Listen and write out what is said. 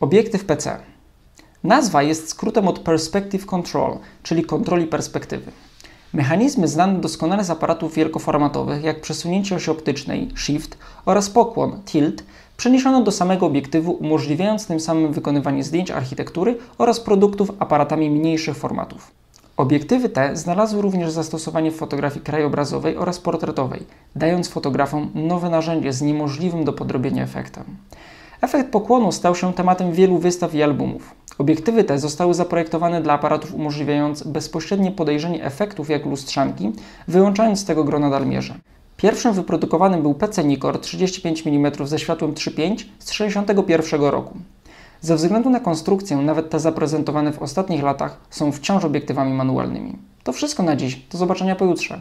Obiektyw PC. Nazwa jest skrótem od Perspective Control, czyli kontroli perspektywy. Mechanizmy znane doskonale z aparatów wielkoformatowych, jak przesunięcie osi optycznej Shift oraz pokłon Tilt, przeniesiono do samego obiektywu, umożliwiając tym samym wykonywanie zdjęć architektury oraz produktów aparatami mniejszych formatów. Obiektywy te znalazły również zastosowanie w fotografii krajobrazowej oraz portretowej, dając fotografom nowe narzędzie z niemożliwym do podrobienia efektem. Efekt pokłonu stał się tematem wielu wystaw i albumów. Obiektywy te zostały zaprojektowane dla aparatów umożliwiając bezpośrednie podejrzenie efektów jak lustrzanki, wyłączając z tego grona dalmierze. Pierwszym wyprodukowanym był PC Nikkor 35 mm ze światłem 3.5 z 1961 roku. Ze względu na konstrukcję, nawet te zaprezentowane w ostatnich latach są wciąż obiektywami manualnymi. To wszystko na dziś. Do zobaczenia pojutrze.